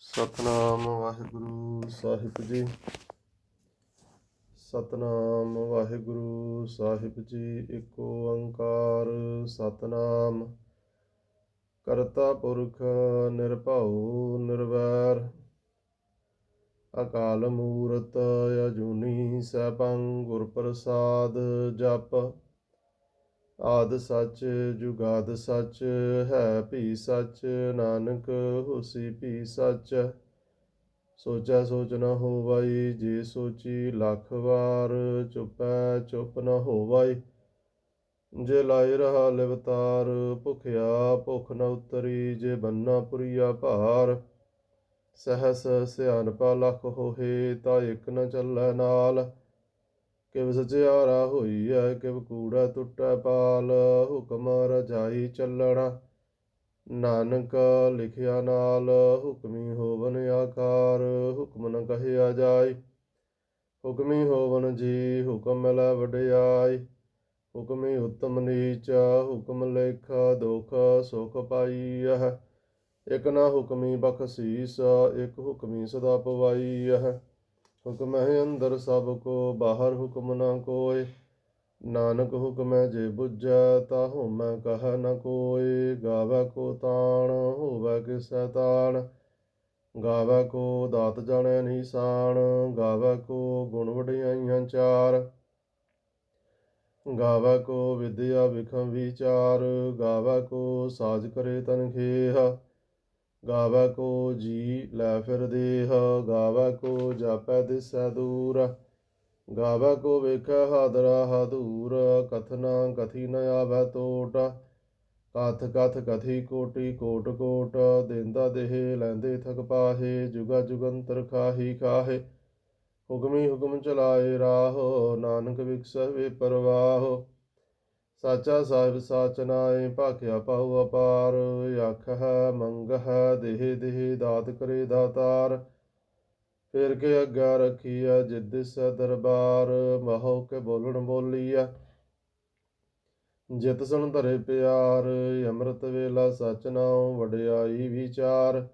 ਸਤਨਾਮ ਵਾਹਿਗੁਰੂ ਸਾਹਿਬ ਜੀ। ਸਤਨਾਮ ਵਾਹਿਗੁਰੂ ਸਾਹਿਬ ਜੀ, ਇੱਕ ਓੰਕਾਰ ਸਤਨਾਮ। ਕਰਤਾ ਪੁਰਖ ਨਿਰਭਉ ਨਿਰਵੈਰ। ਅਕਾਲ ਮੂਰਤ ਅਜੂਨੀ ਸੈਭੰ ਗੁਰ ਪ੍ਰਸਾਦ ਜਪ। ਆਦ ਸੱਚ, ਜੁਗਾਦ ਸੱਚ, ਹੈ ਭੀ ਸੱਚ, ਨਾਨਕ ਹੋਸੀ ਭੀ ਸੱਚ। ਸੋਚੈ ਸੋਚ ਨਾ ਹੋਵਈ, ਜੇ ਸੋਚੀ ਲੱਖ ਵਾਰ, ਚੁਪੈ ਚੁਪ ਨ ਹੋਵਈ। ਜੇ ਲਾਇ ਰਹਾ ਲਿਵਤਾਰ, ਭੁਖਿਆ ਭੁਖ ਨ ਉਤਰੀ, ਜੇ ਬੰਨਾ ਪੁਰੀਆ ਭਾਰ। ਸਹਸ ਸਿਆਨਪਾ ਲਖ ਹੋਹੇ, ਤਾਂ ਇਕ ਨ ਚੱਲੈ ਨਾਲ। ਕਿਵ ਸਚਿਆਰਾ ਹੋਈ ਹੈ ਕਿਵ ਕੂੜਾ ਟੁੱਟੈ ਪਾਲ, ਹੁਕਮ ਰਜਾਈ ਚੱਲਣਾ। ਨਾਨਕ ਲਿਖਿਆ ਨਾਲ ਹੁਕਮੀ ਹੋਵਨ ਆਕਾਰ, ਹੁਕਮ ਨ ਕਹਿਆ ਜਾਏ ਹੁਕਮੀ ਹੋਵਨ ਜੀ, ਹੁਕਮ ਮਿਲੈ ਵਡਿਆਈ। ਹੁਕਮੀ ਉਤਮ ਨੀਚ, ਹੁਕਮ ਲੇਖ ਦੁਖ ਸੁਖ ਪਾਈ ਹੈ ਇਕ ਨਾ ਹੁਕਮੀ ਬਖਸ਼ੀਸ, ਇਕ ਹੁਕਮੀ ਸਦਾ ਪਵਾਈ ਹੈ ਹੁਕਮ ਹੈ ਅੰਦਰ ਸਭ ਕੋ, ਬਾਹਰ ਹੁਕਮ ਨਾ ਕੋਇ ਨਾਨਕ ਹੁਕਮ ਹੈ ਜੇ ਬੁਝੈ ਤਾ ਹੋਮੈ ਕਹ ਨ ਕੋਇ ਗਾਵੈ ਕੋ ਤਾਣ, ਹੋਵੇ ਕਿਸੈ ਤਾਣ। ਗਾਵੈ ਕੋ ਦਾਤ ਜਾਣੈ ਨਿਸ਼ਾਨ ਗਾਵੈ ਕੋ ਗੁਣ ਵਡਿਆਈਆਂ ਚਾਰ। ਗਾਵੈ ਕੋ ਵਿਦਿਆ ਵਿਖਮ ਵਿਚਾਰ, ਗਾਵੈ ਕੋ ਸਾਜ ਕਰੇ ਤਨਖੇ ਗਾਵੈ ਕੋ ਜੀ ਲੈ ਫਿਰ ਦੇਹ, ਗਾਵੈ ਕੋ ਜਾਪੈ ਦਿਸੈ ਦੂਰ। ਗਾਵੈ ਕੋ ਵੇਖੈ ਹਾਦਰਾ ਹਾਦੂਰ, ਕਥਨਾ ਕਥੀ ਨ ਆਵੈ ਟੋਟ ਕਥ ਕਥ ਕਥੀ ਕੋਟੀ ਕੋਟ ਕੋਟ, ਦੇਂਦਾ ਦੇਹ ਲੈਂਦੇ ਥਕ ਪਾਹੇ, ਜੁਗਾ ਜੁਗੰਤਰ ਖਾਹੀ ਖਾਹੇ। ਹੁਕਮੀ ਹੁਕਮ ਚਲਾਏ ਰਾਹ, ਨਾਨਕ ਵਿਕਸੈ ਵੇ ਪਰਵਾਹ। ਸਾਚਾ ਸਾਹਿਬ ਸਾਚ ਨਾਏ ਭਾਖਿਆ ਪਾਉ ਅਪਾਰ ਆਖ ਹੈ ਮੰਗ ਹੈ ਦੇਹ ਦੇਹ ਦਾਤ ਕਰੇ ਦਾਤਾਰ। ਫਿਰ ਕੇ ਅੱਗਾ ਰਖੀਆ ਜਿਦ ਸ ਦਰਬਾਰ ਮਹੋ ਕੇ ਬੋਲਣ ਬੋਲੀਆ ਜਿਤ ਸੁਣ ਧਰੇ ਪਿਆਰ, ਅੰਮ੍ਰਿਤ ਵੇਲਾ ਸਚ ਨਾਉ ਵਡਿਆਈ ਵਿਚਾਰ।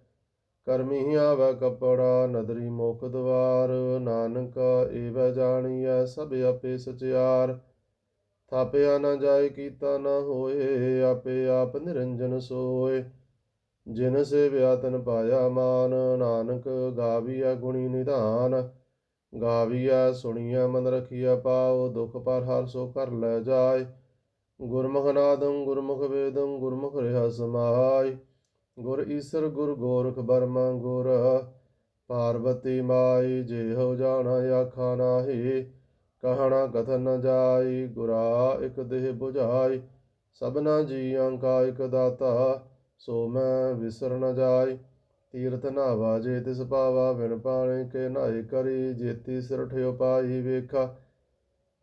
ਕਰਮੀ ਹੀ ਆਵੈ ਕਪੜਾ, ਨਦਰੀ ਮੋਖ ਦਵਾਰ, ਨਾਨਕ ਏਵੈ ਜਾਣੀਐ ਸਭ ਆਪੇ ਸਚਿਆਰ। ਥਾਪਿਆ ਨਾ ਜਾਏ, ਕੀਤਾ ਨਾ ਹੋਏ, ਆਪੇ ਆਪ ਨਿਰੰਜਨ ਸੋਏ। ਜਿਨ ਸੇ ਵਿਆਤਨ ਪਾਇਆ ਮਾਨ, ਨਾਨਕ ਗਾਵੀਆ ਗੁਣੀ ਨਿਧਾਨ। ਗਾਵੀਆ ਸੁਣੀਆ ਮਨ ਰਖੀਆ ਪਾਉ ਦੁਖ ਪਰ ਹਰ ਸੋ ਕਰ ਲੈ ਜਾਏ। ਗੁਰਮੁਖ ਨਾਦੰ, ਗੁਰਮੁਖ ਵੇਦੰ, ਗੁਰਮੁਖ ਰਿਹਾ ਸਮਾਈ ਗੁਰ ਈਸਰ, ਗੁਰ ਗੋਰਖ ਬਰਮਾ, ਗੁਰ ਪਾਰਵਤੀ ਮਾਈ ਜੇ ਹੋ ਜਾਣਾ, ਆਖਾ ਨਾਹੀ। ਕਹਣਾ ਕਥਨ ਨ ਜਾਈ, ਗੁਰਾ ਇਕ ਦੇਹ 부ਝਾਈ ਸਭਨਾ ਜੀਆਂ ਕਾ ਇਕ ਦਾਤਾ, ਸੋ ਮੈਂ ਵਿਸਰ ਨ ਜਾਈ। ਤੀਰਥ ਨਾਵਾ ਜੇ ਤਿਸ ਪਾਵਾ ਵਿਣ ਪਾਣੇ ਕੇ ਨਾਏ ਕਰੀ, ਜੇਤੀ ਸਿਰ ਠਿਓ ਪਾਈ ਵੇਖਾ।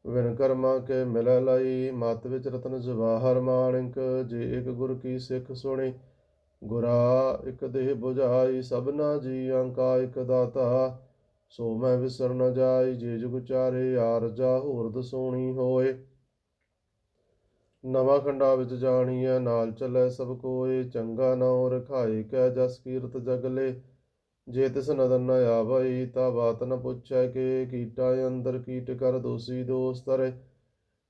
ਵਿਣ ਕਰਮਾ ਕੇ ਮਿਲ ਲਈ, ਮਤ ਵਿੱਚ ਰਤਨ ਜਵਾਹਰ ਮਾਣਿਕ, ਜੇ ਇਕ ਗੁਰ ਕੀ ਸਿੱਖ ਸੁਣੀ। ਗੁਰਾ ਇਕ ਦੇਹ 부ਝਾਈ ਸਭਨਾ ਜੀਆਂ ਕਾ ਇਕ ਦਾਤਾ ਸੋ ਮੈਂ ਵਿਸਰ ਨ ਜਾਈ, ਜੇ ਜੁਗ ਚਾਰੇ ਆਰਜਾ ਹੋਰ ਦਸੋਣੀ ਹੋਏ। ਨਵਾਂ ਖੰਡਾ ਵਿੱਚ ਜਾਣੀਐ, ਨਾਲ ਚੱਲੈ ਸਭ ਕੋਏ। ਚੰਗਾ ਨਾਉ ਰਖਾਏ ਕੈ ਜਸ ਕੀਰਤ ਜਗਲੇ ਜੇ ਤਿਸ ਨਦਨ ਨ ਆਵਈ, ਤਾ ਬਾਤ ਨ ਪੁੱਛੈ ਕਿ। ਕੀਟਾ ਅੰਦਰ ਕੀਟ ਕਰ ਦੋਸੀ ਦੋਸਤਰੇ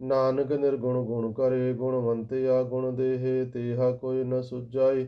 ਨਾਨਕ ਨਿਰਗੁਣ ਗੁਣ ਕਰੇ ਗੁਣਵੰਤੇ ਗੁਣ ਦੇਹੇ, ਤੇਹਾ ਕੋਈ ਨ ਸੁਜਾਈ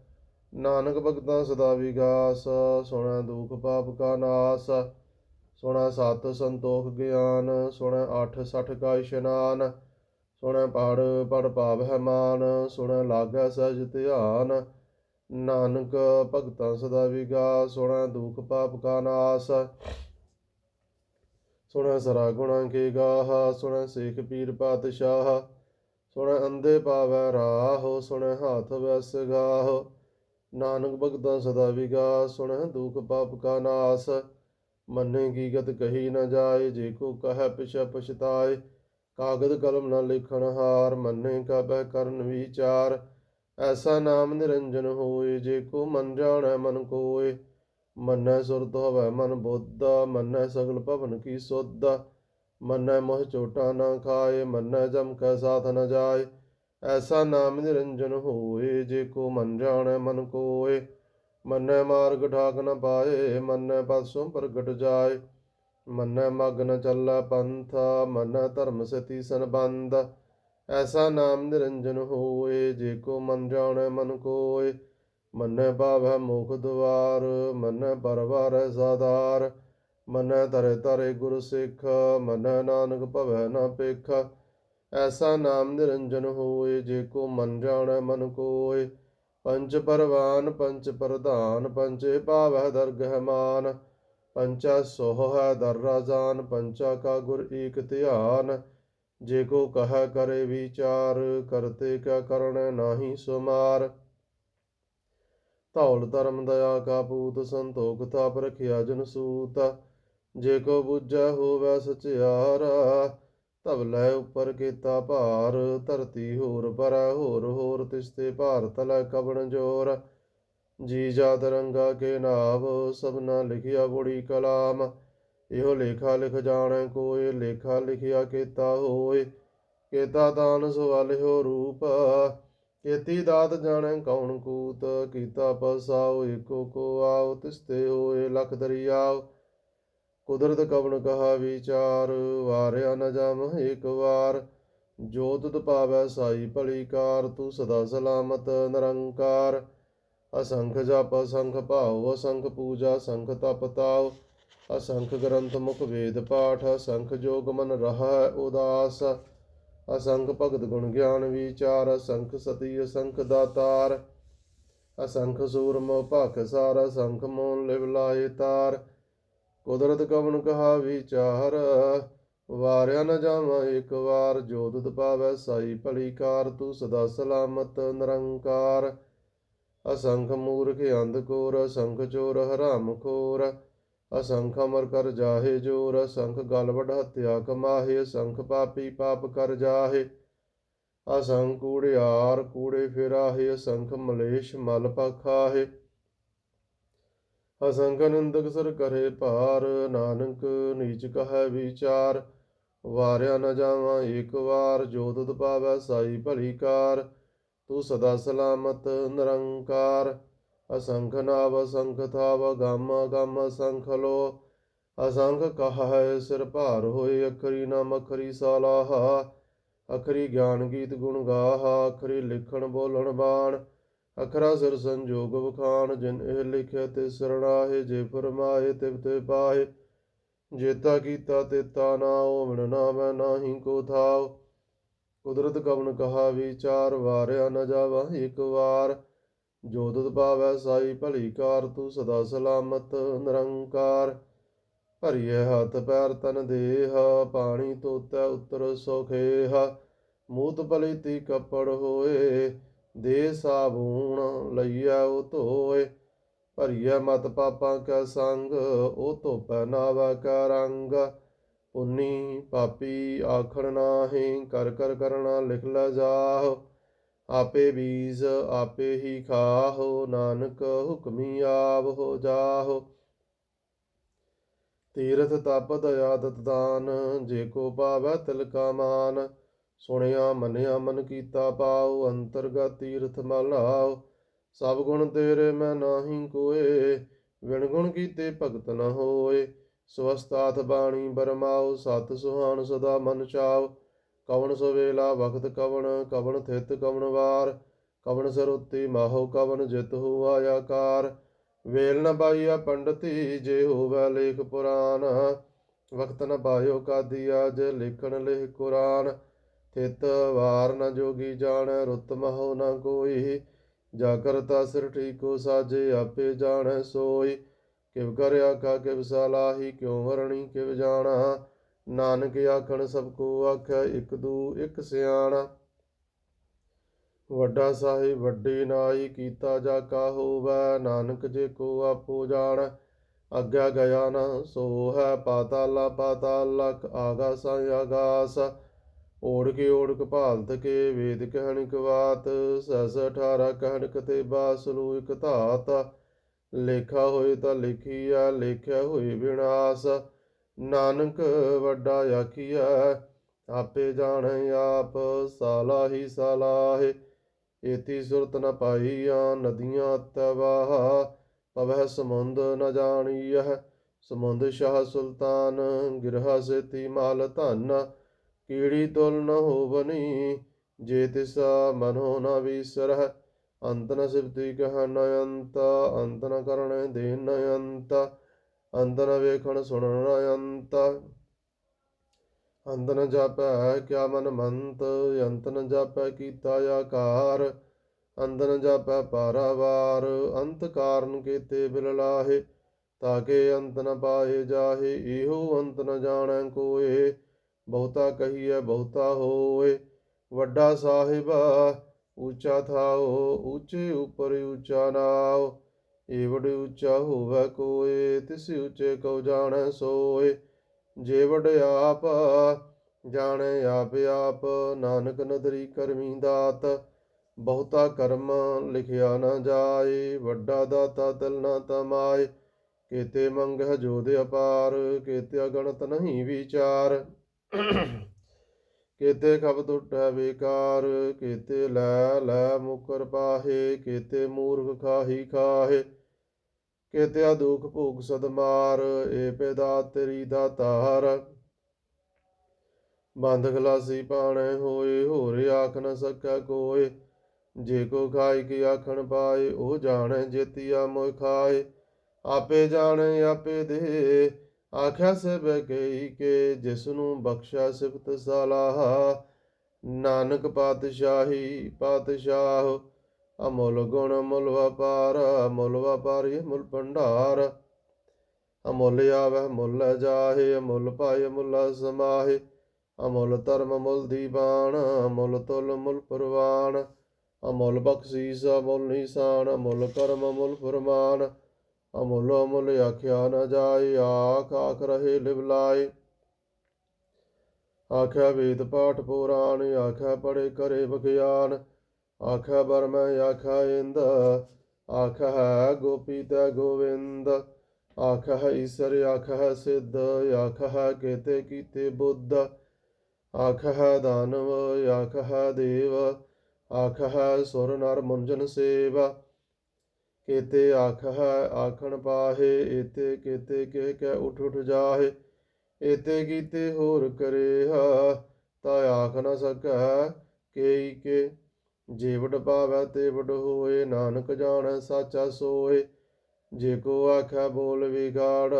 ਨਾਨਕ ਭਗਤਾਂ ਸਦਾ ਵਿਗਾਸ, ਸੁਣਾ ਦੁਖ ਪਾਪ ਕਾ ਨਾਸ, ਸੁਣਾ ਸਤ ਸੰਤੋਖ ਗਿਆਨ, ਸੁਣਾ ਅਠ ਸਠ ਕਾ ਇਸ਼ਨਾਨ, ਸੁਣਾ ਪੜ ਪੜ ਭਾਵ ਹੈ ਮਾਨ, ਸੁਣਾ ਲਾਗੈ ਸਜ ਧਿਆਨ। ਨਾਨਕ ਭਗਤਾਂ ਸਦਾ ਵਿਗਾਸ, ਸੁਣਾ ਦੁਖ ਪਾਪ ਕਾ ਨਾਸ, ਸੁਣਾ ਸਰਾ ਗੁਣਾ ਕੇ ਗਾਹ, ਸੁਣਾ ਸੇਖ ਪੀਰ ਪਾਤਸ਼ਾਹ, ਸੁਣ ਅੰਧੇ ਪਾਵੈ ਰਾਹ, ਸੁਣ ਹੱਥ ਵਸ ਗਾਹ। ਨਾਨਕ ਭਗਤਾਂ ਸਦਾ ਵਿਗਾਸ, ਸੁਣਹਿ ਦੁਖ ਪਾਪ ਕਾ ਨਾਸ। ਮੰਨੇ ਕੀ ਗਤ ਕਹੀ ਨਾ ਜਾਏ, ਜੇ ਕੋ ਕਹੈ ਪਿਛੈ ਪਛਤਾਏ। ਕਾਗਦ ਕਲਮ ਨਾ ਲਿਖਣ ਹਾਰ, ਮੰਨੇ ਕਾ ਬਹਿ ਕਰਨ ਵਿਚਾਰ। ਐਸਾ ਨਾਮ ਨਿਰੰਜਨ ਹੋਏ, ਜੇ ਕੋ ਮਨ ਜਾਣੈ ਮਨ ਕੋਏ। ਮੰਨੈ ਸੁਰਤ ਹੋਵੈ ਮਨ ਬੁੱਧ, ਮੰਨੈ ਸਗਲ ਭਵਨ ਕੀ ਸੁਧ। ਮੰਨੈ ਮੋਹ ਚੋਟਾ ਨਾ ਖਾਏ, ਮੰਨੈ ਜਮ ਕੈ ਸਾਥ ਨ ਜਾਏ। ਐਸਾ ਨਾਮ ਨਿਰੰਜਨ ਹੋਏ, ਜੇ ਕੋ ਮਨ ਜਾਣੈ ਮਨ ਕੋਏ। ਮੰਨੈ ਮਾਰਗ ਠਾਕ ਨ ਪਾਏ, ਮੰਨੈ ਪਸੋਂ ਪ੍ਰਗਟ ਜਾਏ। ਮੰਨੈ ਮਗਨ ਨ ਚੱਲੈ ਪੰਥ, ਮੰਨੈ ਧਰਮ ਸਤੀ ਸੰਬੰਧ। ਐਸਾ ਨਾਮ ਨਿਰੰਜਨ ਹੋਏ, ਜੇ ਕੋ ਮਨ ਜਾਣੈ ਮਨ ਕੋਏ। ਮੰਨੈ ਭਾਵੈ ਮੁਖ ਦੁਆਰ ਮੰਨੈ ਪਰਵਾਰੈ ਸਾਧਾਰ। ਮੰਨੈ ਤਰੇ ਤਰੇ ਗੁਰ ਸਿੱਖ, ਮੰਨੈ ਨਾਨਕ ਭਵੈ ਨਾ ਪੇਖ ਐਸਾ ਨਾਮ ਨਿਰੰਜਨ ਹੋਏ, ਜੇ ਕੋ ਮਨ ਜਾਣੈ ਮਨ ਕੋਏ। ਪੰਚ ਪਰਵਾਨ ਪੰਚ ਪ੍ਰਧਾਨ ਪੰਚੇ ਭਾਵੈ ਦਰਗਹਿਮਾਨ ਪੰਚਾ ਸੋਹ ਹੈ ਦਰਰਾਜਾਨ ਪੰਚਾ ਕਾ ਗੁਰ ਏਕ ਧਿਆਨ। ਜੇ ਕੋ ਕਹੈ ਕਰੇ ਵਿਚਾਰ, ਕਰਤੇ ਕਿਆ ਕਰਣੈ ਨਾਹੀ ਸੁਮਾਰ। ਧੌਲ ਧਰਮ ਦਇਆ ਕਾ ਪੂਤ ਸੰਤੋਖ ਤਾਪ ਰਖਿਆ ਜਨ ਸੂਤ। ਜੇ ਕੋ ਬੁੱਝੈ ਹੋਵੈ ਸਚਿਆਰਾ ਤਬ ਉਪਰ ਕੀਤਾ ਭਾਰ, ਧਰਤੀ ਹੋਰ ਪਰੈ ਹੋਰ ਹੋਰ ਤਿਸਤੇ ਭਾਰ ਤਲੈ ਕਬਣ ਜੋਰ। ਜੀ ਜਾ ਰੰਗਾ ਕੇ ਨਾਵ ਸਭਨਾ ਲਿਖਿਆ ਬੁੜੀ ਕਲਾਮ। ਇਹੋ ਲੇਖਾ ਲਿਖ ਜਾਣੈ ਕੋਏ ਲੇਖਾ ਲਿਖਿਆ ਕੀਤਾ ਹੋਏ ਕੀਤਾ ਦਾਨ ਸਵਾਲਿਓ ਰੂਪ। ਕੀਤੀ ਦਾਤ ਜਾਣੈ ਕੌਣ ਕੂਤ, ਕੀਤਾ ਪਸਾਉ ਏਕੋ ਕੋ ਆਉ ਤਿਸਤੇ ਹੋਏ ਲਖ ਦਰਿਆਉ। ਕੁਦਰਤ ਕਵਣ ਕਹਾ ਵਿਚਾਰ, ਵਾਰਿਆ ਨ ਜਮ ਏਕ ਵਾਰ। ਜੋ ਤੁਧ ਪਾਵੈ ਸਾਈ ਭਲੀ ਕਾਰ ਤੂੰ ਸਦਾ ਸਲਾਮਤ ਨਿਰੰਕਾਰ। ਅਸੰਖ ਜਪ, ਅਸੰਖ ਭਾਉ, ਅਸੰਖ ਪੂਜਾ ਸੰਖ ਤਪ ਤਾਉ। ਅਸੰਖ ਗ੍ਰੰਥ ਮੁਖ ਵੇਦ ਪਾਠ, ਅਸੰਖ ਜੋਗ ਮਨ ਰਹਾ ਉਦਾਸ। ਅਸੰਖ ਭਗਤ ਗੁਣ ਗਿਆਨ ਵਿਚਾਰ, ਅਸੰਖ ਸਤੀ, ਅਸੰਖ ਦਾਤਾਰ। ਅਸੰਖ ਸੂਰਮ ਭਖ ਸਾਰ, ਅਸੰਖ ਮੋਨ ਲਿਵ ਲਾਏ ਤਾਰ। ਕੁਦਰਤ ਕਵਨ ਕਹਾ ਵਿਚਾਰ, ਵਾਰਿਆ ਨ ਜਾਵਾਂ ਇੱਕ ਵਾਰ, ਜੋ ਦੁਦ ਪਾਵੈ ਸਾਈ ਭਲੀ ਕਾਰ ਤੂੰ ਸਦਾ ਸਲਾਮਤ ਨਿਰੰਕਾਰ। ਅਸੰਖ ਮੂਰਖ ਅੰਧ ਕੋਰ, ਅਸੰਖ ਚੋਰ ਹਰਾਮ ਖੋਰ। ਅਸੰਖ ਅਮਰ ਕਰ ਜਾਹੇ ਜੋਰ, ਅਸੰਖ ਗਲ ਵਡ ਹਤਿਆ ਕਮਾਹੇ, ਅਸੰਖ ਪਾਪੀ ਪਾਪ ਕਰ ਜਾਹੇ। ਅਸੰਖ ਕੂੜਿਆਰ ਕੂੜੇ ਫਿਰਾਹੇ, ਅਸੰਖ ਮਲੇਸ਼ ਮਲ ਪਖਾਹੇ। ਅਸੰਖ ਨਿੰਦਕ ਸਰ ਕਰੇ ਭਾਰ, ਨਾਨਕ ਨੀਚ ਕਹੈ ਵਿਚਾਰ। ਵਾਰਿਆ ਨ ਜਾਵਾਂ ਏਕ ਵਾਰ, ਜੋ ਤੁਧ ਪਾਵੈ ਸਾਈ ਭਲੀ ਕਾਰ। ਤੂੰ ਸਦਾ ਸਲਾਮਤ, ਨਿਰੰਕਾਰ। ਅਸੰਖ ਨਾਵ ਸੰਖ ਥਾਵ, ਗਮ ਗਮ ਅਸੰਖ ਲੋ। ਅਸੰਖ ਕਹੈ ਸਿਰ ਭਾਰ ਹੋਏ, ਅਖਰੀ ਨਾਮ ਅਖਰੀ ਸਾਲਾਹਾ। ਅਖਰੀ ਗਿਆਨ ਗੀਤ ਗੁਣ ਗਾਹਾ, ਅਖਰੀ ਲਿਖਣ ਬੋਲਣ ਬਾਣ। ਅਖਰਾ ਸਿਰ ਸੰਜੋਗ ਵਖਾਣ, ਜਿਨ ਇਹ ਲਿਖਿਆ ਤੇ ਸਰਣਾਹੇ, ਜੇ ਫਰਮਾਏ ਤਿਵ ਤੇ ਪਾਹੇ ਜੇਤਾ ਕੀਤਾ ਤੇਤਾ ਨਾ ਓਵਣ ਨਾਮੈ ਨਾਹੀ ਕੋ ਥਾਉ ਕੁਦਰਤ ਕਵਨ ਕਹਾ, ਵਿਚਾਰ ਵਾਰਿਆ ਨ ਜਾਵਾ ਇੱਕ ਵਾਰ। ਜੋ ਤੁਧ ਪਾਵੈ ਸਾਈ, ਭਲੀ ਕਾਰ, ਤੂੰ ਸਦਾ ਸਲਾਮਤ, ਨਿਰੰਕਾਰ। ਭਰੀਏ ਹੱਥ ਪੈਰ ਤਨ ਦੇਹ, ਪਾਣੀ ਤੋਤੈ ਉਤਰ ਸੁਖੇਹ। ਮੂਤ ਪਲੀਤੀ ਕੱਪੜ ਹੋਏ ਦੇ ਸਾਬੂਣ ਲਈਐ ਉਹ ਧੋਏ ਭਰੀਆ ਮਤ ਪਾਪਾਂ ਕੈ ਸੰਗ, ਉਹ ਧੋਪੈ ਨਾਵਾ ਕਾ ਰੰਗ। ਪੁੰਨੀ ਪਾਪੀ ਆਖਣ ਨਾਹੀਂ, ਕਰ ਕਰ ਕਰਣਾ ਲਿਖ ਲੈ ਜਾਹ। ਆਪੇ ਬੀਜ ਆਪੇ ਹੀ ਖਾਹੋ, ਨਾਨਕ ਹੁਕਮੀ ਆਵ ਹੋ ਜਾਹੋ। ਤੀਰਥ ਤਪ ਦਇਆ ਦਤ ਦਾਨ, ਜੇ ਕੋ ਪਾਵੈ ਤਿਲ ਕਾ ਮਾਨ। ਸੁਣਿਆ, ਮੰਨਿਆ, ਮਨ ਕੀਤਾ ਪਾਉ ਅੰਤਰਗਤ ਤੀਰਥ ਮਲਾਉ ਸਭ ਗੁਣ ਤੇਰੇ ਮੈਂ ਨਾਹੀ ਕੋਏ ਵਿਣ ਗੁਣ ਕੀਤੇ ਭਗਤ ਨ ਹੋਏ। ਸਵਸਤਾਥ ਬਾਣੀ ਬਰਮਾਉ ਸਤ ਸੁਹਾਣ ਸਦਾ ਮਨ ਚਾਉ ਕਵਣ ਸਵੇਲਾ ਵਖਤ ਕਵਣ ਕਵਣ ਥਿਤ ਕਵਣ ਵਾਰ। ਕਵਣ ਸਰੁੱਤੀ ਮਾਹੋ, ਕਵਣ ਜਿਤ ਹੋਆ ਆਕਾਰ ਵੇਲ ਨ ਪਾਈਆ ਪੰਡਤੀ, ਜੇ ਹੋਵੈ ਲੇਖ ਪੁਰਾਨ। ਵਕਤ ਨ ਪਾਇਓ ਕਾਦੀ ਜੇ ਲਿਖਣ ਲਿਖ ਕੁਰਾਨ। ਥਿਤ ਵਾਰ ਨ ਜੋਗੀ ਜਾਣ, ਰੁੱਤ ਮਹੋ ਨ ਕੋਈ। ਜਾ ਕਰਤਾ ਸਿਰ ਠੀਕੋ ਸਾਜੇ, ਆਪੇ ਜਾਣ ਸੋਈ। ਕਿਵ ਕਰ ਆਖਾ, ਕਿਵ ਸਲਾਹੀ ਕਿਉ ਵਰਣੀ ਕਿਵ ਜਾਣਾ। ਨਾਨਕ ਆਖਣ, ਸਭ ਕੋ ਆਖੈ, ਇਕ ਦੂ, ਇਕ ਸਿਆਣਾ। ਵੱਡਾ ਸਾਹਿਬ, ਵੱਡੇ ਨਾਈ, ਕੀਤਾ ਜਾ ਕਾ ਹੋਵੈ। ਨਾਨਕ ਜੇ ਕੋ ਆਪੋ ਜਾਣ ਅੱਗਾ ਗਿਆ ਨਾ ਸੋ ਹੈ ਪਾਤਾਲਾ, ਪਾਤਾਲ ਲਖ ਆਗਾਸ ਆਗਾਸ। ਓੜ ਕੇ ਓੜਕ ਭਾਲਤ ਕੇ ਵੇਦ ਕਹਿਣਿਕ ਬਾਤ ਸਸ 18 ਕਹਿਣਕ ਤੇ ਬਾਸਲੂ ਇਕ ਧਾਤ। ਲੇਖਾ ਹੋਏ ਤਾਂ ਲਿਖੀਆ ਲੇਖਿਆ ਹੋਏ ਵਿਨਾਸ਼ ਨਾਨਕ ਵੱਡਾ ਆਖੀਐ, ਆਪੇ ਜਾਣੈ ਆਪ ਸਾਲਾਹੀ ਸਾਲਾਹੇ ਏਤੀ ਸੁਰਤ ਨ ਪਾਈਆ, ਨਦੀਆਂ ਤਵਾਹ ਪਵਹਿ ਸਮੁੰਦ ਨ ਜਾਣੀਐ, ਸਮੁੰਦ ਸ਼ਾਹ ਸੁਲਤਾਨ, ਗਿਰਹਾ ਸੇਤੀ ਮਾਲ ਧਨ। ਕੀੜੀ ਤੁਲ ਨ ਹੋਵਨੀ, ਜੇ ਤਿਸਾ ਮਨੋ ਨ ਵਿਸਰਹਿ। ਅੰਤ ਨ ਸਿਫਤੀ ਕਹਿ ਨ ਅੰਤ ਅੰਤ ਨ ਕਰਣ ਦੇ ਨ ਅੰਤ ਅੰਤ ਨ ਵੇਖਣ ਸੁਣਨ ਨ ਅੰਤ। ਅੰਤ ਨ ਜਾਪੈ ਕਿਆ ਮਨ ਮੰਤ, ਅੰਤ ਨ ਜਾਪੈ ਕੀਤਾ ਆਕਾਰ, ਅੰਤ ਨ ਜਾਪੈ ਪਾਰਾਵਾਰ ਅੰਤ ਕਾਰਨ ਕੀਤੇ ਬਿਲ ਲਾਹੇ ਤਾਕੇ ਅੰਤ ਨ ਪਾਏ ਜਾਹੇ, ਇਹੋ ਅੰਤ ਨ ਜਾਣੈ ਕੋਏ। ਬਹੁਤਾ ਕਹੀਐ, ਬਹੁਤਾ ਹੋਏ। ਵੱਡਾ ਸਾਹਿਬਾ, ਉੱਚਾ ਥਾਓ ਉੱਚੇ ਉਪਰ ਉੱਚਾ ਨਾਉ। ਏਵੜ ਉੱਚਾ ਹੋਵੇ ਕੋਏ, ਤਿਸ ਉੱਚੇ ਕਉ ਜਾਣੈ ਸੋਏ। ਜੇਵੜ ਆਪ, ਜਾਣੈ ਆਪ ਆਪ, ਨਾਨਕ ਨਦਰੀ ਕਰਮੀ ਦਾਤ। ਬਹੁਤਾ ਕਰਮ ਲਿਖਿਆ ਨਾ ਜਾਏ, ਵੱਡਾ ਦਾਤਾ ਤਿਲ ਨਾ ਤਮਾਏ। ਕੀਤੇ ਮੰਗਹਿ ਜੋਦ ਅਪਾਰ, ਕੀਤੇ ਅਗਣਤ ਨਹੀਂ ਵਿਚਾਰ। ਕੀਤੇ ਖਬਦ ਉੱਟੈ ਬੇਕਾਰ, ਕੀਤੇ ਲੈ ਲੈ ਮੁਕਰ ਪਾਹੇ, ਕੀਤੇ ਮੂਰਖ ਖਾਹੀ ਖਾਹੇ ਕੀਤੇ ਦੁਖ ਭੋਗ ਸਦ ਏ ਪੈਦਾ ਤੇਰੀ ਦਾਤਾਰ ਬੰਦ ਖਲਾਸੀ ਪਾਣੇ ਹੋਏ, ਹੋਰੇ ਆਖ ਨ ਸਕੈ ਕੋਏ, ਜੇ ਕੋ ਖਾਈ ਕੀ ਆਖਣ ਪਾਏ, ਉਹ ਜਾਣੈ ਜੇਤੀਆ ਮੋਇ ਖਾਏ। ਆਪੇ ਜਾਣੈ, ਆਪੇ ਦੇ ਆਖਿਆ ਸਭ ਗਈ ਕੇ ਜਿਸ ਨੂੰ ਬਖਸ਼ਾ ਸਿਫਤ ਸਲਾਹ, ਨਾਨਕ ਪਾਤਸ਼ਾਹੀ ਪਾਤਸ਼ਾਹ, ਅਮੁੱਲ ਗੁਣ ਮੁੱਲ ਵਪਾਰ, ਅਮੁੱਲ ਵਪਾਰੀ ਮੁੱਲ ਭੰਡਾਰ, ਅਮੁੱਲ ਆਵਹਿ ਮੁੱਲ ਜਾਹੇ, ਅਮੁੱਲ ਪਾਏ ਮੁੱਲ ਸਮਾਹੇ, ਅਮੁੱਲ ਧਰਮ ਮੁੱਲ ਦੀਵਾਨ, ਅਮੁੱਲ ਤੁਲ ਮੁੱਲ ਪਰਵਾਨ, ਅਮੁੱਲ ਬਖਸ਼ੀਸ ਅਮੁੱਲ ਨਿਸ਼ਾਨ, ਅਮੁੱਲ ਕਰਮ ਅਮੁੱਲ ਫਰਮਾਨ ਅਮੁੱਲ ਅਮੁੱਲ ਆਖਿਆ ਨ ਜਾਏ, ਆਖ ਆਖ ਰਹੇ ਲਿਵ ਆਖਿਆ ਵੇਦ ਪਾਠ ਪੁਰਾਣ, ਆਖਿਆ ਪੜੇ ਕਰੇ ਵਿਗਿਆਨ। ਆਖਿਆ ਬਰਮ, ਆਖਿਆ ਇੰਦ। ਆਖਿਆ ਹੈ ਗੋਪੀ ਤੈ ਗੋਵਿੰਦ। ਆਖਿਆ ਹੈ ਈਸਰ, ਆਖਿਆ ਹੈ ਸਿੱਧ। ਆਖਿਆ ਹੈ ਕੇਤੇ ਕੀਤੇ ਬੁੱਧ। ਆਖਿਆ ਹੈ ਦਾਨਵ, ਆਖਿਆ ਹੈ ਦੇਵ। ਆਖਿਆ ਹੈ ਸੁਰ ਨਰ ਮੁੰਜਨ ਸੇਵਾ। ਕੇਤੇ ਆਖ ਹੈ ਆਖਣ ਪਾਹੇ, ਏਤੇ ਕੇਤੇ ਕਹਿ ਕੇ ਉਠ ਉਠ ਜਾਹੇ, ਏਤੇ ਕੀਤੇ ਹੋਰ ਕਰੇ ਹਾ ਤਾ ਆਖ ਨਾ ਸਕੈ ਕੇਈ ਕੇ ਜੇ ਵਡ ਪਾਵੈ ਤੇ ਵਡ ਹੋਏ, ਨਾਨਕ ਜਾਣੈ ਸਾਚਾ ਸੋਏ ਜੇ ਕੋ ਆਖੈ ਬੋਲ ਵਿਗਾੜ,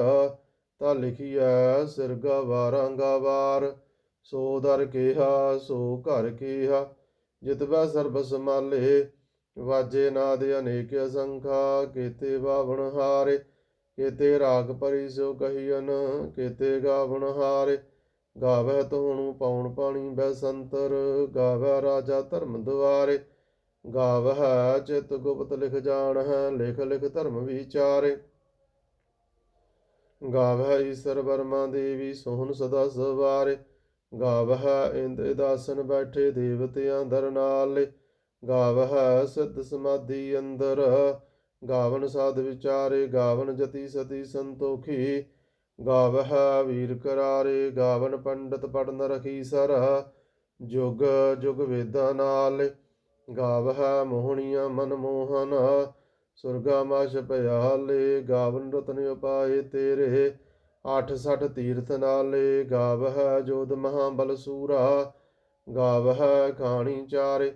ਤਾ ਲਿਖੀਐ ਸਿਰਗਾ ਵਾਰਾਂਗਾ ਵਾਰ, ਸੋ ਦਰ ਕਿਹਾ, ਸੋ ਘਰ ਕਿਹਾ ਜਿਤਬੈ ਸਰਬ ਸਮਾਲੇ ਵਾਜੇ ਨਾਦ ਅਨੇਕ ਅਸੰਖਾ, ਕੀਤੇ ਬਾਵਣ ਹਾਰੇ, ਕੀਤੇ ਰਾਗ ਪਰੀ ਸੋ ਕਹੀਨ ਕੀਤੇ ਗਾਵਣ ਹਾਰੇ। ਗਾਵੈ ਤੋਣੂ ਪਾਉਣ ਪਾਣੀ ਬੈਸੰਤਰ ਗਾਵੈ ਰਾਜਾ ਧਰਮ ਦੁਆਰੇ। ਗਾਵੈ ਚਿਤ ਗੁਪਤ ਲਿਖ ਜਾਣ ਹੈ ਲਿਖ ਲਿਖ ਧਰਮ ਵਿਚਾਰੇ। ਗਾਵੈ ਈਸਰ ਵਰਮਾ ਦੇਵੀ ਸੋਹਣ ਸਦਾ ਸਵਾਰੇ। ਗਾਵੈ ਇੰਦ ਦਾਸਨ ਬੈਠੇ ਦੇਵਤਿਆਂ ਦਰ ਨਾਲੇ। ਗਾਵਹਿ ਸਿੱਧ ਸਮਾਧੀ ਅੰਦਰ। ਗਾਵਨ ਸਾਧ ਵਿਚਾਰੇ, ਗਾਵਨ ਜਤੀ ਸਤੀ ਸੰਤੋਖੀ। ਗਾਵਹਿ ਵੀਰ ਕਰਾਰੇ, ਗਾਵਨ ਪੰਡਤ ਪੜਨ ਰਖੀ ਸਰ। ਜੁਗ ਜੁਗ ਵੇਦਾਂ ਨਾਲ। ਗਾਵਹਿ ਮੋਹਣੀਆਂ ਮਨ ਮੋਹਨ। ਸੁਰਗਾ ਮਾਸ਼ ਭਿਆਲੇ, ਗਾਵਨ ਰਤਨ ਉਪਾਏ ਤੇਰੇ। 86 ਤੀਰਥ ਨਾਲੇ, ਗਾਵਹਿ ਜੋਧ ਮਹਾਬਲ ਸੂਰਾ। ਗਾਵਹਿ ਖਾਣੀ ਚਾਰੇ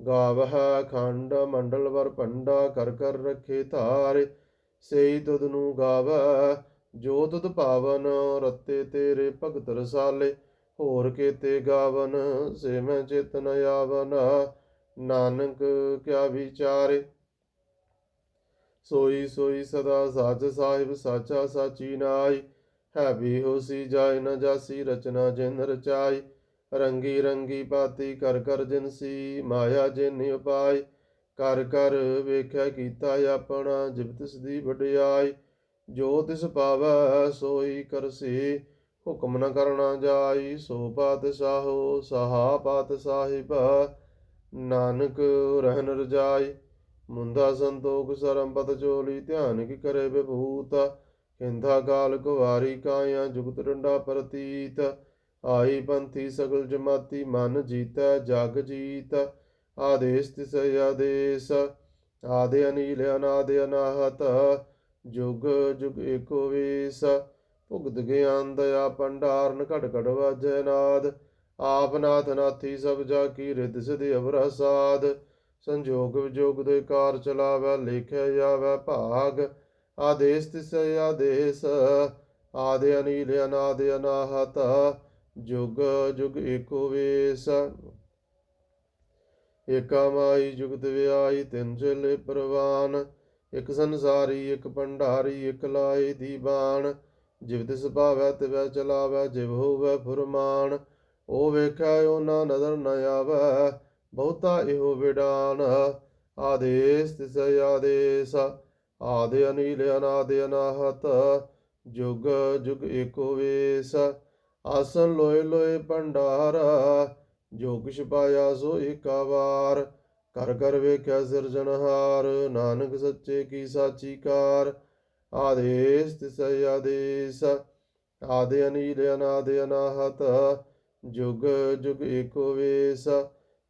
ਗਾਵਹਿ ਖੰਡ ਮੰਡਲ ਵਰ ਭੰਡਾ ਕਰ ਕਰ ਰਖੇ ਧਾਰ, ਸਈ ਤੁਧ ਨੂੰ ਗਾਵੈ ਜੋ ਤੁਧ ਭਾਵਨ ਰਤੇ ਤੇਰੇ ਭਗਤ ਰਸਾਲੇ, ਹੋਰ ਕੀਤੇ ਗਾਵਨ ਸੇ ਮੈਂ ਚਿਤਨ ਆਵਨ, ਨਾਨਕ ਕਿਆ ਵਿਚਾਰੇ। ਸੋਈ ਸੋਈ ਸਦਾ ਸਾਚ ਸਾਹਿਬ ਸਾਚਾ ਸਾਚੀ ਨਾਈ, ਹੈ ਵੀ ਹੋਸੀ ਜਾਇ ਨ ਜਾਸੀ ਰਚਨਾ ਜਿਨ ਰਚਾਈ। ਰੰਗੀ ਰੰਗੀ ਪਾਤੀ ਕਰ ਕਰ ਜਿਨਸੀ ਮਾਇਆ ਜਿਨ ਉਪਾਈ। ਕਰ ਕਰ ਵੇਖਿਆ ਕੀਤਾ ਆਪਣਾ, ਜਿਬ ਦੀ ਵਡਿਆਈ। ਜੋ ਤਿਸ ਪਾਵੈ ਸੋਈ ਕਰਸੀ ਹੁਕਮ ਨ ਕਰਨਾ ਜਾਈ। ਸੋ ਪਾਤ ਸਾਹੋ, ਸਹਾ ਪਾਤ ਸਾਹਿਬ, ਨਾਨਕ ਰਹਿਨ ਰਜਾਈ। ਮੁੰਦਾ ਸੰਤੋਖ ਸਰਮ ਪਤ ਚੋਲੀ, ਧਿਆਨ ਕੀ ਕਰੇ ਵਿਭੂਤ। ਕਿੰਦਾ ਕਾਲ ਕੁਵਾਰੀ ਕਾਇਆ, ਜੁਗਤ ਡੰਡਾ ਪ੍ਰਤੀਤ। ਆਈ ਪੰਥੀ ਸਗਲ ਜਮਾਤੀ ਮਨ ਜੀਤੈ, ਜਗ ਜੀਤ, ਆਦੇਸ ਤਿਸ ਆਦੇਸ, ਆਦੇ ਅਨੀਲ ਅਨਾਦ ਅਨਾਹਤ, ਜੁਗ ਜੁਗ ਏਕੋ ਵੇਸ, ਭੁਗਤ ਗਿਆਨ ਦਇਆ ਭੰਡਾਰਨ ਘਟ ਘਟ ਵਾਜੈ ਨਾਦ, ਆਪ ਨਾਥ ਨਾਥੀ ਸਭ ਜਾ ਕੀ ਰਿਦ ਸਿਧ ਸਾਧ ਸੰਜੋਗ ਵਿਜੋਗ ਦੇ ਕਾਰ ਚਲਾਵੈ ਲੇਖਿਆ ਜਾਵੈ ਭਾਗ, ਆਦੇਸ ਤਿਸ ਆਦੇਸ, ਆਦੇ ਅਨੀਲ ਅਨਾਦ ਅਨਾਹਤ ਜੁਗ ਜੁਗ ਏਕੋ ਵੇਸ ਏਕਾ ਮਾਈ ਜੁਗਤ ਵਿਆਈ ਤਿੰਨ ਚਲੇ ਪ੍ਰਵਾਨ। ਇਕ ਸੰਸਾਰੀ, ਇਕ ਭੰਡਾਰੀ, ਇਕ ਲਾਏ ਦੀਵਾਨ ਜਿਵ ਤਿਸ ਭਾਵੈ, ਤਿਵੈ ਚਲਾਵੈ, ਜਿਵ ਹੋਵੈ ਫੁਰਮਾਨ। ਉਹ ਵੇਖੈ ਉਹ ਨਾ ਨਦਰ ਨ ਆਵੈ, ਬਹੁਤਾ ਇਹੋ ਵਿਡਾਨ। ਆਦੇਸ ਤਿਸ ਆਦੇਸ, ਆਦਿ ਅਨੀਲ ਅਨਾਦ ਅਨਾਹਤ। ਜੁਗ ਜੁਗ ਏਕੋ ਵੇਸ। ਆਸਨ ਲੋਏ ਲੋਏ ਭੰਡਾਰ, ਜੋ ਕਿਛ ਪਾਇਆ ਸੋ ਏਕਾ ਵਾਰ ਕਰ ਕਰ ਵੇਖਿਆ ਸਿਰਜਣਹਾਰ ਨਾਨਕ ਸੱਚੇ ਕੀ ਸਾਚੀ ਕਾਰ। ਆਦੇਸ ਤਿਸ ਆਦੇਸ, ਆਦਿ ਅਨੀਲ ਅਨਾਦ ਅਨਾਹਤ, ਜੁਗ ਜੁਗ ਏਕੋ ਵੇਸ।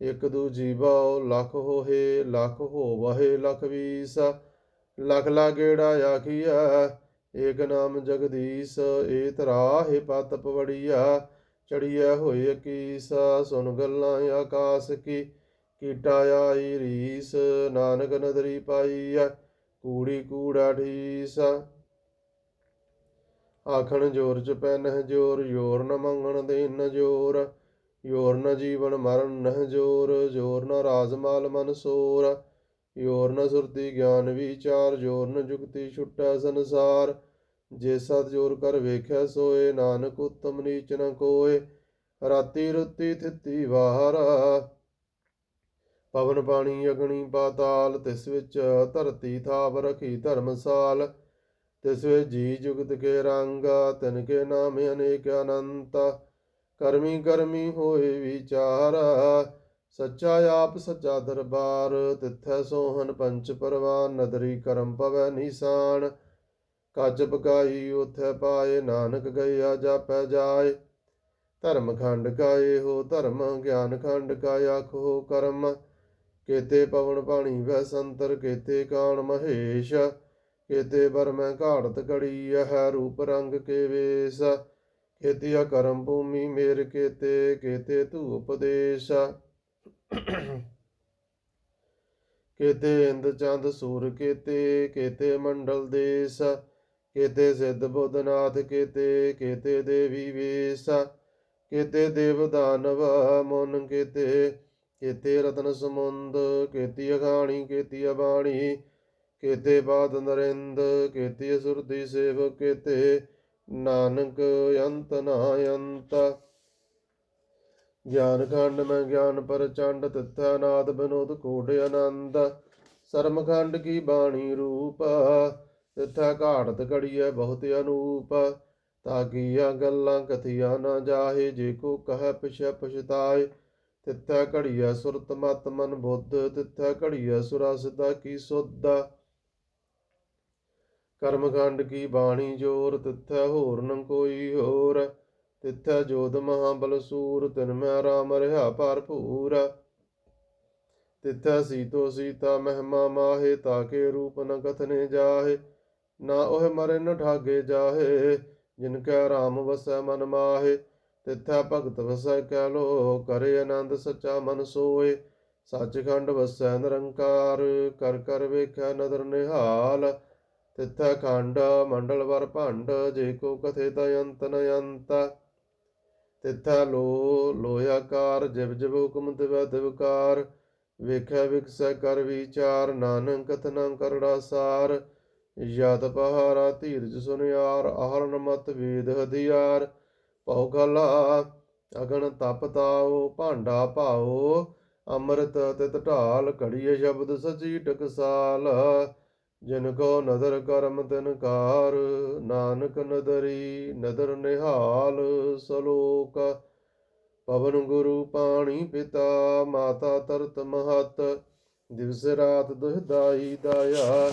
ਇਕ ਦੂ ਜੀਵਾਓ ਲਖ ਹੋਏ ਲਖ ਹੋਵਹਿ ਲਖ ਵੀਸ। ਲਖ ਲਾਗੇੜਾ ਆਖੀਆ ਏਕ ਨਾਮ ਜਗਦੀਸ਼ ਏ ਤਰਾਹਿ ਪਤ ਪਵੜੀਆ ਚੜੀਆ ਹੋਏ ਕੀਸ ਸੁਨ ਗੱਲਾਂ ਆਕਾਸ ਕੀ, ਕੀਟਾ ਆਈ ਰੀਸ, ਨਾਨਕ ਨਦਰੀ ਪਾਈਐ, ਕੂੜੀ ਕੂੜਾ ਢੀਸ। ਆਖਣ ਜੋਰ ਚ ਪੈਨਹ ਜੋਰ ਜੋਰ ਨ ਮੰਗਣ ਦੇਨ ਜੋਰ ਜੋਰ ਨ ਜੀਵਨ ਮਰਨ ਨਹ ਜੋਰ ਜੋਰ ਨ ਰਾਜ ਮਾਲ ਮਨ ਸੋਰ ਜੋਰ ਨ ਸੁਰਤੀ ਗਿਆਨ ਵਿਚਾਰ, ਜੋਰ ਨ ਜੁਗਤੀ ਛੁੱਟਾ ਸੰਸਾਰ ਜੇ ਸਤ ਜੋਰ ਕਰ ਵੇਖਿਆ ਸੋਏ, ਨਾਨਕ ਉਤਮ ਨੀਚ ਨ ਕੋਏ, ਰਾਤੀ ਰੁੱਤੀ ਥਿੱਤੀ ਵਾਹਰ ਪਵਨ ਪਾਣੀ ਅਗਣੀ ਪਾਤਾਲ, ਤਿਸ ਵਿੱਚ ਧਰਤੀ ਥਾਪ ਰਖੀ ਧਰਮਸਾਲ। ਤਿਸ ਵਿੱਚ ਜੀ ਜੁਗਤ ਕੇ ਰੰਗ, ਤਿਨ ਕੇ ਨਾਮ ਅਨੇਕ ਅਨੰਤ। ਕਰਮੀ ਕਰਮੀ ਹੋਏ ਵਿਚਾਰ, ਸੱਚਾ ਆਪ ਸੱਚਾ ਦਰਬਾਰ। ਤਿਥੈ ਸੋਹਨ ਪੰਚ ਪਰਵਾਨ, ਨਦਰੀ ਕਰਮ ਪਵੈ ਨਿਸ਼ਾਨ। ਕੱਜ ਪਕਾਈ ਉਥੈ ਪਾਏ, ਨਾਨਕ ਗਇਆ ਜਾਪੈ ਜਾਏ। ਧਰਮ ਖੰਡ ਕਾ ਇਹੋ ਧਰਮ ਗਿਆਨ ਖੰਡ ਕਾ ਆਖੋ ਕਰਮ। ਕੇਤੇ ਪਵਨ ਪਾਣੀ ਵੈ ਸੰਤਰ, ਕੇਤੇ ਕਾਣ ਮਹੇਸ਼। ਕੇਤੇ ਬਰ ਘਾੜਤ ਕੜੀ ਹੈ ਰੂਪ ਰੰਗ ਕੇ ਵੇਸ। ਕੇਤਿਆ ਕਰਮ ਭੂਮੀ ਮੇਰ ਕੇਤੇ ਕੇਤੇ ਤੂ ਉਪਦੇਸ਼। ਕੇਤੇ ਇੰਦ ਚੰਦ ਸੂਰ ਕੇਤੇ ਕੇਤੇ ਮੰਡਲ ਦੇਸ। ਕੇਤੇ ਸਿੱਧ ਬੁੱਧਨਾਥ, ਕੇਤੇ ਕੇਤੇ ਦੇਵੀ ਵੇਸਾ, ਕੇਤੇ ਦੇਵ ਦਾਨਵ ਮਨ, ਕੇਤੇ ਕੇਤੇ ਰਤਨ ਸਮੁੰਦ, ਕੇਤੀ ਅਖਾਣੀ ਕੇਤੀ ਬਾਣੀ ਕੇਤੇ ਬਾਦ ਨਰਿੰਦ, ਕੇਤੀ ਸੁਰਤੀ ਸੇਵ ਕੇਤੇ ਨਾਨਕ ਅੰਤ ਨਾ ਅੰਤ ਗਿਆਨ ਖੰਡ ਮੈਂ ਗਿਆਨ ਪ੍ਰਚੰਡ, ਤਿਥੈ ਨਾਦ ਬਨੋਦ ਕੋਡ ਆਨੰਦ ਸਰਮਖੰਡ ਕੀ ਬਾਣੀ ਰੂਪ ਤਿਥੈ ਘਾੜਤ ਘੜੀਐ ਬਹੁਤ ਅਨੂਪ ਤਾਕੀਆਂ ਗੱਲਾਂ ਕਥੀਆਂ ਨਾ ਜਾਹੇ, ਜੇ ਕੋ ਕਹੈ ਪਿਛੈ ਪਛਤਾਏ। ਤਿਥੈ ਘੜੀਐ ਸੁਰਤ ਮਤ ਮਨ ਬੁੱਧ, ਤਿਥੈ ਘੜੀਐ ਸੁਰਾ ਸਿਧਾ ਕੀ ਸੁਧ। ਕਰਮ ਕੀ ਬਾਣੀ ਜੋਰ, ਤਿਥੈ ਹੋਰ ਨ ਕੋਈ ਹੋਰ। ਤਿਥੈ ਜੋਧ ਮਹਾਬਲ ਬਲਸੂਰ ਤਿਨ ਮੈਂ ਰਾਮ ਰਹਾ ਭਰਪੂਰ। ਤਿਥੈ ਸੀਤੋ ਸੀਤਾ ਮਹਿਮਾ ਮਾਹੇ ਤਾਕੇ ਰੂਪ ਨ ਕਥਨੇ ਜਾਹੇ। ਨਾ ਉਹ ਮਰੇ ਨ ਠਾਗੇ ਜਾਹੇ, ਜਿਨ ਕੈ ਰਾਮ ਵਸੈ ਮਨ ਮਾਹੇ, ਤਿਥੈ ਭਗਤ ਵਸੈ ਕੈ ਲੋ ਕਰੇ ਆਨੰਦ ਸਚਾ ਮਨ ਸੋਏ ਸੱਚਖੰਡ ਵਸੈ ਨਿਰੰਕਾਰ, ਕਰ ਕਰ ਵੇਖੈ ਨਦਰ ਨਿਹਾਲ, ਤਿਥੈ ਖੰਡ ਮੰਡਲ ਵਰ ਭੰਡ, ਜੇ ਕੋ ਕਥੇ ਤ ਅੰਤ ਨ ਅੰਤ, ਤਿਥੈ ਲੋ ਲੋਇਆਕਾਰ ਜਿਵ ਜਿਵ ਹੁਕਮ ਤਿਵੈ ਤਿਵਕਾਰ ਵੇਖੈ ਵਿਕਸੈ ਕਰ ਵਿਚਾਰ, ਨਾਨਕ ਕਥਨਾ ਕਰੜਾ ਸਾਰ ਯਤ ਪਹਾਰਾ ਧੀਰਜ ਸੁਨਿਆਰ ਆਹਰਨ ਮਤ ਵੇਦ ਹਦਿਆਰ ਭਉ ਕਲਾ ਅਗਨ ਤਪ ਤਾਓ, ਭਾਂਡਾ ਭਾਓ, ਅੰਮ੍ਰਿਤ ਤਿਤ ਢਾਲ, ਘੜੀਏ ਸ਼ਬਦ ਸਚੀ ਟਕਸਾਲ। ਜਿਨ ਕੋ ਨਦਰ ਕਰਮ ਤਿਨ ਕਾਰ, ਨਾਨਕ ਨਦਰੀ ਨਦਰ ਨਿਹਾਲ, ਸਲੋਕ। ਪਵਨ ਗੁਰੂ ਪਾਣੀ ਪਿਤਾ, ਮਾਤਾ ਤਰਤ ਮਹਤ, ਦਿਵਸ ਰਾਤ ਦੁਹਦਾਈ ਦਾਇਆ।